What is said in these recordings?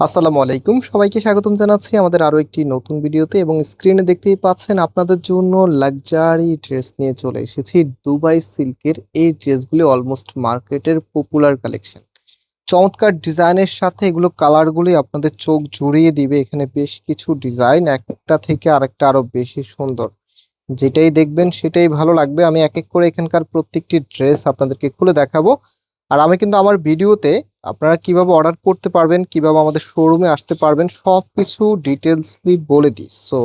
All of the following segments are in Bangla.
আসসালামু আলাইকুম। সবাইকে স্বাগতম জানাচ্ছি আমাদের আরও একটি নতুন ভিডিওতে এবং স্ক্রিনে দেখতেই পাচ্ছেন আপনাদের জন্য লাক্সারি ড্রেস নিয়ে চলে এসেছি দুবাই সিল্কের এই ড্রেসগুলি অলমোস্ট মার্কেটের পপুলার কালেকশন। চমৎকার ডিজাইনের সাথে এগুলো কালারগুলি আপনাদের চোখ জুড়িয়ে দিবে। এখানে বেশ কিছু ডিজাইন, একটা থেকে আরেকটা আরও বেশি সুন্দর। যেটাই দেখবেন সেটাই ভালো লাগবে। আমি এক এক করে এখানকার প্রত্যেকটি ড্রেস আপনাদেরকে খুলে দেখাবো। আর আমি কিন্তু আমার ভিডিওতে আপনারা কীভাবে অর্ডার করতে পারবেন, কীভাবে আমাদের শোরুমে আসতে পারবেন সব কিছু ডিটেলসলি বলে দিই। সো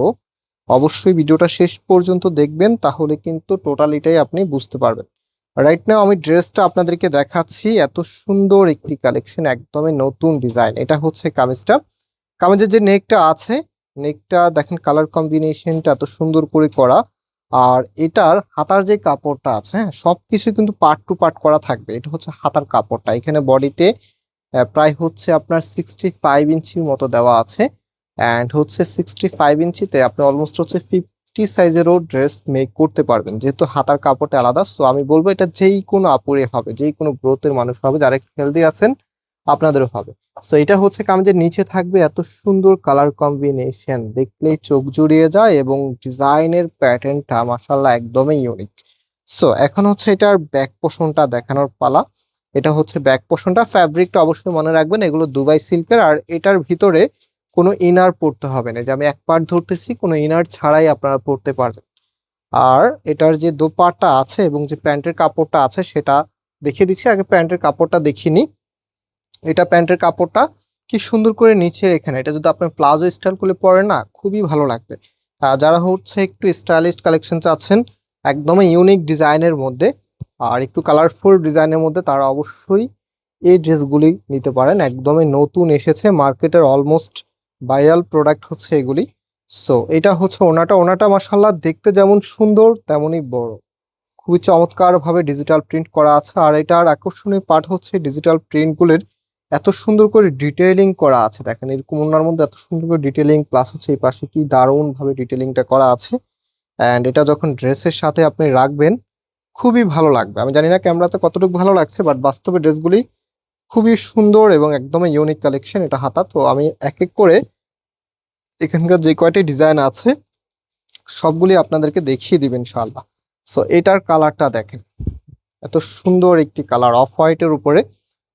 অবশ্যই ভিডিওটা শেষ পর্যন্ত দেখবেন, তাহলে কিন্তু টোটালিটাই আপনি বুঝতে পারবেন। রাইট নাও আমি ড্রেসটা আপনাদেরকে দেখাচ্ছি, এত সুন্দর একটি কালেকশন একদমই নতুন ডিজাইন এটা হচ্ছে কামিজটা। কামিজের যে নেকটা আছে নেকটা দেখেন কালার কম্বিনেশনটা এত সুন্দর করে করা। আর এটার হাতার যে কাপড়টা আছে হ্যাঁ সবকিছু কিন্তু পার্ট টু পার্ট করা থাকবে। এটা হচ্ছে হাতার কাপড়টা। এখানে বডিতে প্রায় হচ্ছে আপনার সিক্সটি ফাইভ ইঞ্চির মতো দেওয়া আছে। অ্যান্ড হচ্ছে সিক্সটি ফাইভ ইঞ্চিতে আপনি অলমোস্ট হচ্ছে ফিফটি সাইজেরও ড্রেস মেক করতে পারবেন। যেহেতু হাতার কাপড়টা আলাদা সো আমি বলব এটা যেই কোনো আপুরে হবে, যেই কোনো গ্রোথের মানুষ হবে যারা হেলদি আছেন আপনাদেরও হবে সো এটা হচ্ছে কামিজের নিচে থাকবে এত সুন্দর কালার কম্বিনেশন দেখলেই চোখ জুড়িয়ে যায় এবং ডিজাইনের প্যাটার্নটা মাসাল্লাহ একদমই ইউনিক সো এখন হচ্ছে এটার ব্যাক পোষণটা দেখানোর পালা। এটা হচ্ছে ব্যাক পোষণটা ফ্যাব্রিকটা অবশ্যই মনে রাখবেন, এগুলো দুবাই সিল্কের আর এটার ভিতরে কোনো ইনার পড়তে হবে না। যে আমি এক পার্ট ধরতেছি, কোনো ইনার ছাড়াই আপনারা পড়তে পারবেন। আর এটার যে দোপাট্টা আছে এবং যে প্যান্টের কাপড়টা আছে, সেটা দেখিয়ে দিচ্ছি। আগে প্যান্টের কাপড়টা দেখিনি। এটা প্যান্টের কাপড়টা কি সুন্দর করে নিচের এখানে, এটা যদি আপনার প্লাজো স্টাইল করে পরেন না খুবই ভালো লাগবে। যারা হচ্ছে একটু স্টাইলিশ কালেকশন চাচ্ছেন একদমই ইউনিক ডিজাইনের মধ্যে আর একটু কালারফুল ডিজাইনের মধ্যে তারা অবশ্যই এই ড্রেসগুলি নিতে পারেন। একদমই নতুন এসেছে, মার্কেটের অলমোস্ট ভাইরাল প্রোডাক্ট হচ্ছে এগুলি। সো, এটা হচ্ছে ওনাটা ওনাটা মাসাল্লাহ দেখতে যেমন সুন্দর, তেমনই বড়। খুবই চমৎকারভাবে ডিজিটাল প্রিন্ট করা আছে আর এটার আকর্ষণীয় পার্ট হচ্ছে ডিজিটাল প্রিন্টগুলির এত সুন্দর করে ডিটেইলিং করা আছে। দেখেন, এরকম ওনার মধ্যে এত সুন্দর করে ডিটেইলিং প্লাস হচ্ছে এই পাশে কি দারুণ ভাবে ডিটেইলিংটা করা আছে। অ্যান্ড এটা যখন ড্রেসের সাথে আপনি রাখবেন, খুবই ভালো লাগবে। আমি জানি না ক্যামেরাতে কতটুকু ভালো লাগছে বাট বাস্তবে ড্রেসগুলি খুবই সুন্দর এবং একদমই ইউনিক কালেকশন এটা হাতা। তো আমি এক এক করে এখানকার যে কয়টি ডিজাইন আছে, সবগুলি আপনাদেরকে দেখিয়ে দিবেন ইনশাআল্লাহ। সো এটার কালারটা দেখেন। এত সুন্দর একটি কালার অফ হোয়াইটের উপরে।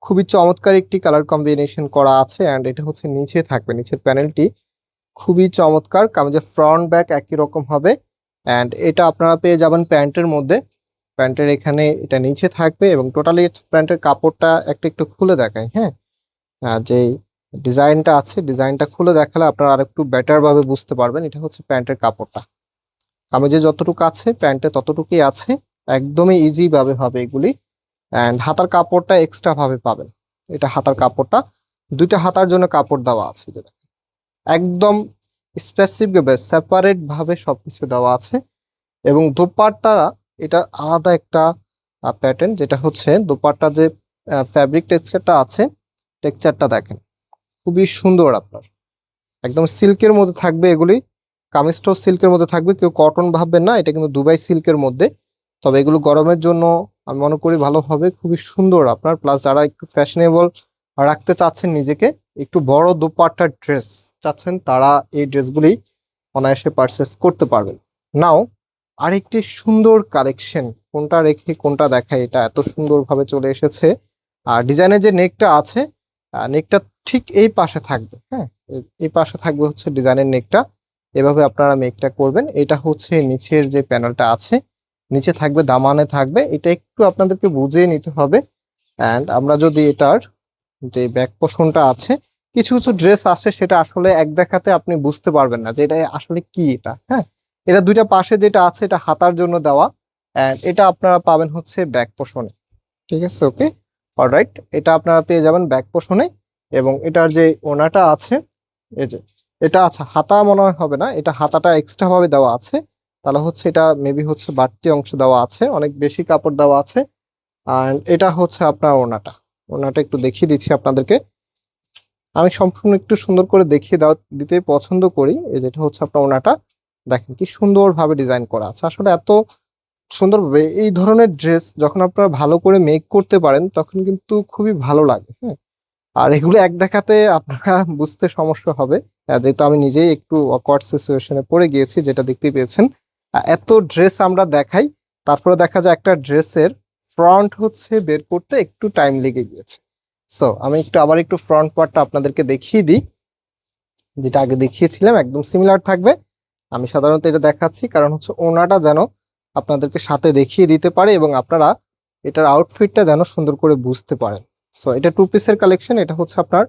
খুবই চমৎকার একটি কালার কম্বিনেশন করা আছে অ্যান্ড এটা হচ্ছে নিচে থাকবে, নিচের প্যানেলটি খুবই চমৎকার, কামিজের ফ্রন্ট ব্যাক একই রকম হবে অ্যান্ড এটা আপনারা পেয়ে যাবেন প্যান্টের মধ্যে, প্যান্টের এখানে এটা নিচে থাকবে এবং টোটালি প্যান্টের কাপড়টা একটা একটু খুলে দেখায় হ্যাঁ? যে ডিজাইনটা আছে, ডিজাইনটা খুলে দেখালে আপনারা আরেকটু বেটার ভাবে বুঝতে পারবেন, এটা হচ্ছে প্যান্টের কাপড়টা। কামিজে যতটুকু আছে, প্যান্টে ততটুকুই আছে, একদমই ইজিভাবে হবে এগুলি। অ্যান্ড হাতার কাপড়টা এক্সট্রা ভাবে পাবেন। এটা হাতার কাপড়টা। দুইটা হাতার জন্য কাপড় দেওয়া আছে, যে দেখেন। একদম স্পেসিফিক ভাবে সেপারেট ভাবে সবকিছু দেওয়া আছে। এবং দোপাট্টা এটা আলাদা একটা প্যাটার্ন যেটা হচ্ছে দোপাট্টা যে ফ্যাব্রিক টেক্সচারটা আছে টেক্সচারটা দেখেন। খুবই সুন্দর আপনার। একদম সিল্কের মধ্যে থাকবে এগুলি। কামিজটাও সিল্কের মধ্যে থাকবে। কেউ কটন ভাববেন না, এটা কিন্তু দুবাই সিল্কের মধ্যে। তবে এগুলো গরমের জন্য আমি মনে করি ভালো হবে, খুবই সুন্দর আপনার প্লাস যারা একটু ফ্যাশনেবল রাখতে চাচ্ছেন নিজেকে, একটু বড় দোপাট্টার ড্রেস চাচ্ছেন, তারা এই ড্রেসগুলি অনায়াসে পারচেস করতে পারবেন। নাও আরেকটি সুন্দর কালেকশন কোনটা রেখে কোনটা দেখায় এটা এত সুন্দরভাবে চলে এসেছে। আর ডিজাইনের যে নেকটা আছে নেকটা ঠিক এই পাশে থাকবে হ্যাঁ? এই পাশে থাকবে হচ্ছে ডিজাইনের নেকটা এভাবে আপনারা মেকটা করবেন। এটা হচ্ছে নিচের যে প্যানেলটা আছে নিচে থাকবে, দামানে থাকবে। এটা একটু আপনাদেরকে বুঝিয়ে নিতে হবে। অ্যান্ড আমরা যদি এটার যে ব্যাক পোষণটা আছে, কিছু কিছু ড্রেস আছে সেটা আসলে এক দেখাতে আপনি বুঝতে পারবেন না যে এটা আসলে কি এটা হ্যাঁ? এটা দুইটা পাশে যেটা আছে, এটা হাতার জন্য দেওয়া। অ্যান্ড এটা আপনারা পাবেন হচ্ছে ব্যাক পোষণে ঠিক আছে ওকে অলরাইট এটা আপনারা পেয়ে যাবেন ব্যাক পোষণে এবং এটার যে ওনাটা আছে, এই যে, এটা আচ্ছা হাতা মনে হয় হবে না। এটা হাতাটা এক্সট্রাভাবে দেওয়া আছে। তাহলে হচ্ছে এটা মেবি হচ্ছে বাড়তি অংশ দেওয়া আছে, অনেক বেশি কাপড় দেওয়া আছে। আর এটা হচ্ছে আপনার ওনাটা ওনাটা একটু দেখিয়ে দিচ্ছি আপনাদেরকে। আমি সম্পূর্ণ একটু সুন্দর করে দেখিয়ে দাও, দিতে পছন্দ করি। এই যেটা হচ্ছে আপনার ওনাটা দেখেন কি সুন্দরভাবে ডিজাইন করা আছে। আসলে এত সুন্দরভাবে এই ধরনের ড্রেস যখন আপনারা ভালো করে মেক করতে পারেন, তখন কিন্তু খুবই ভালো লাগে হ্যাঁ। আর এগুলো এক দেখাতে আপনারা বুঝতে সমস্যা হবে। যেহেতু আমি নিজেই একটু অকওয়ার্ড সিচুয়েশনে পড়ে গিয়েছি, যেটা দেখতে পেয়েছেন। এত ড্রেস আমরা দেখাই, তারপরে দেখা যায় একটা ড্রেসের ফ্রন্ট হচ্ছে বের করতে একটু টাইম লেগে গিয়েছে। সো আমি একটু আবার একটু ফ্রন্ট পার্টটা আপনাদেরকে দেখিয়ে দিই। যেটা আগে দেখিয়েছিলাম, একদম সিমিলার থাকবে। আমি সাধারণত এটা দেখাচ্ছি, কারণ হচ্ছে ওনাটা যেন আপনাদেরকে সাথে দেখিয়ে দিতে পারে এবং আপনারা এটার আউটফিটটা যেন সুন্দর করে বুঝতে পারেন। সো এটা টু পিসের কালেকশন এটা হচ্ছে আপনার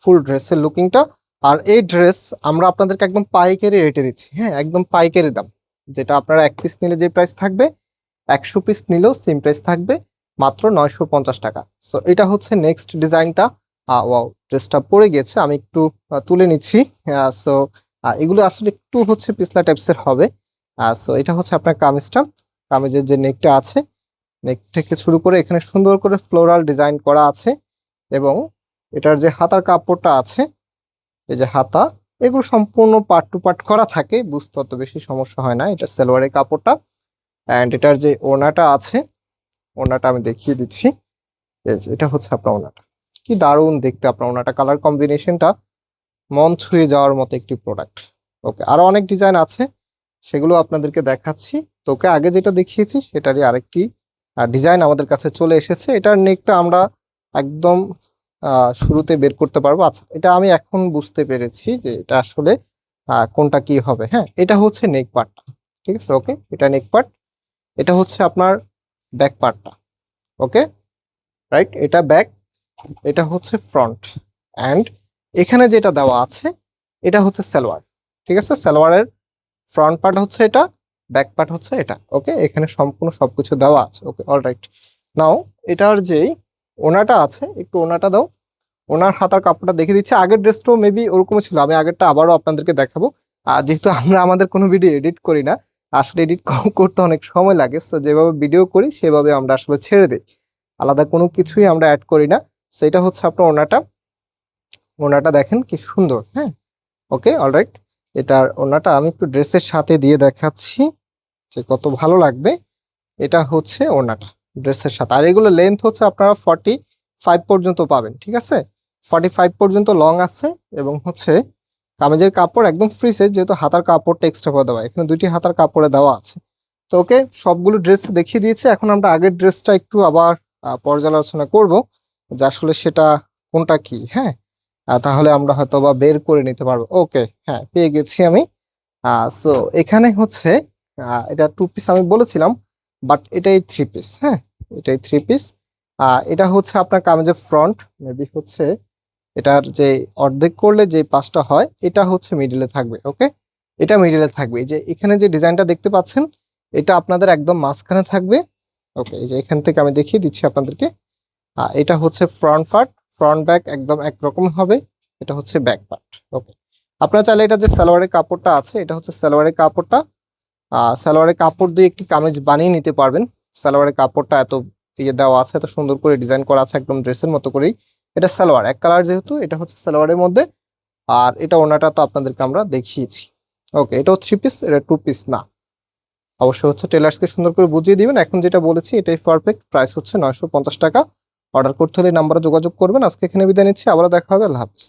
ফুল ড্রেসের লুকিংটা আর এই ড্রেস আমরা আপনাদেরকে একদম পাইকারি রেটে দিচ্ছি। হ্যাঁ একদম পাইকারি দাম। যেটা আপনারা এক পিস নিলে যে প্রাইস থাকবে, একশো পিস নিলেও সেম প্রাইস থাকবে, মাত্র নয়শো পঞ্চাশ টাকা। সো এটা হচ্ছে নেক্সট ডিজাইনটা। ওয়াও ড্রেসটা পরে গেছে, আমি একটু তুলে নিচ্ছি। সো এগুলো আসলে একটু হচ্ছে পিছলা টাইপসের হবে। সো এটা হচ্ছে আপনার কামিজটা। কামিজের যে নেকটা আছে নেক থেকে শুরু করে এখানে সুন্দর করে ফ্লোরাল ডিজাইন করা আছে। এবং এটার যে হাতার কাপড়টা আছে, এই যে হাতা এগুলো সম্পূর্ণ পার্ট টু পার্ট করা থাকে, বুঝতে অত বেশি সমস্যা হয় না। এটা সালোয়ারের কাপড়টা অ্যান্ড এটার যে ওনাটা আছে ওনাটা আমি দেখিয়ে দিচ্ছি। এটা হচ্ছে আপনার ওনাটা কি দারুণ দেখতে আপনার ওনাটা কালার কম্বিনেশনটা মন ছুঁয়ে যাওয়ার মতো একটি প্রোডাক্ট ওকে আরও অনেক ডিজাইন আছে, সেগুলো আপনাদেরকে দেখাচ্ছি। তোকে আগে যেটা দেখিয়েছি, সেটারই আরেকটি ডিজাইন আমাদের কাছে চলে এসেছে। এটার নেকটা আমরা একদম শুরুতে বের করতে পারব। আচ্ছা এটা আমি এখন বুঝতে পেরেছি যে এটা আসলে কোনটা কি হবে হ্যাঁ? এটা হচ্ছে নেক পার্টটা ঠিক আছে? ওকে এটা নেক পার্ট এটা হচ্ছে আপনার ব্যাক পার্টটা ওকে রাইট এটা ব্যাক এটা হচ্ছে ফ্রন্ট অ্যান্ড এখানে যেটা দেওয়া আছে, এটা হচ্ছে সালোয়ার ঠিক আছে? সালোয়ারের ফ্রন্ট পার্ট হচ্ছে এটা ব্যাক পার্ট হচ্ছে এটা ওকে এখানে সম্পূর্ণ সবকিছু দেওয়া আছে ওকে অলরাইট নাও এটার যেই ওনাটা আছে, একটু ওনাটা দাও। ওনার হাতার কাপড়টা দেখে দিচ্ছি। আগের ড্রেসটাও মেবি ওরকম ছিল। আমি আগেরটা আবারও আপনাদেরকে দেখাবো। আর যেহেতু আমরা আমাদের কোনো ভিডিও এডিট করি না, আসলে এডিট করতে অনেক সময় লাগে। সো যেভাবে ভিডিও করি, সেভাবে আমরা আসলে ছেড়ে দিই। আলাদা কোনো কিছুই আমরা অ্যাড করি না। সেটা হচ্ছে আপনার ওনাটা। ওনাটা দেখেন কি সুন্দর হ্যাঁ? ওকে অলরাইট এটার ওনাটা আমি একটু ড্রেসের সাথে দিয়ে দেখাচ্ছি যে কত ভালো লাগবে। এটা হচ্ছে ওনাটা। ড্রেসের সাথে। আর এগুলো লেন্থ হচ্ছে আপনারা ফর্টি ফাইভ পর্যন্ত পাবেন, ঠিক আছে? ফর্টি ফাইভ পর্যন্ত লং আছে এবং হচ্ছে কামেজের কাপড় একদম ফ্রি সাইজ যেহেতু হাতার কাপড়টা এক্সট্রা করে দেওয়া এখানে দুইটি হাতার কাপড়ে দেওয়া আছে। তো ওকে সবগুলো ড্রেস দেখিয়ে দিয়েছে। এখন আমরা আগের ড্রেসটা একটু আবার পর্যালোচনা করব যে আসলে সেটা কোনটা কি হ্যাঁ? তাহলে আমরা হয়তো বা বের করে নিতে পারব। ওকে হ্যাঁ পেয়ে গেছি আমি। সো এখানে হচ্ছে এটা টু পিস আমি বলেছিলাম। বাট এটাই থ্রি পিস হ্যাঁ? এটাই থ্রি পিস এটা হচ্ছে আপনার কামেজের ফ্রন্ট মেবি হচ্ছে এটার যে অর্ধেক করলে যে পাঁচটা হয়, এটা হচ্ছে মিডিলে থাকবে ওকে এটা মিডিলে থাকবে। এই যে এখানে যে ডিজাইনটা দেখতে পাচ্ছেন, এটা আপনাদের একদম মাঝখানে থাকবে ওকে এই যে এখান থেকে আমি দেখিয়ে দিচ্ছি আপনাদেরকে। এটা হচ্ছে ফ্রন্ট পার্ট ফ্রন্ট ব্যাক একদম একরকম হবে, এটা হচ্ছে ব্যাক পার্ট ওকে আপনারা চাইলে এটা যে সালোয়ারের কাপড়টা আছে, এটা হচ্ছে সালোয়ারের কাপড়টা সালোয়ারের কাপড় দিয়ে একটি কামিজ বানিয়ে নিতে পারবেন। সালোয়ারের কাপড়টা এত ইয়ে দেওয়া আছে, এত সুন্দর করে ডিজাইন করা আছে একদম ড্রেসের মতো করেই। এটা সালোয়ার, এক কালার যেহেতু, এটা হচ্ছে সালোয়ারের মধ্যে। আর এটা ওনাটা তো আপনাদেরকে আমরা দেখিয়েছি। ওকে এটাও থ্রি পিস এটা টু পিস না। অবশ্য হচ্ছে টেলার্সকে সুন্দর করে বুঝিয়ে দিবেন। এখন যেটা বলেছি, এটাই পারফেক্ট প্রাইস হচ্ছে নয়শো পঞ্চাশ টাকা। অর্ডার করতে হলে নাম্বারে যোগাযোগ করবেন। আজকে এখানে বিদায় নিচ্ছি। আবার দেখা হবে। আল্লাহ হাফিজ।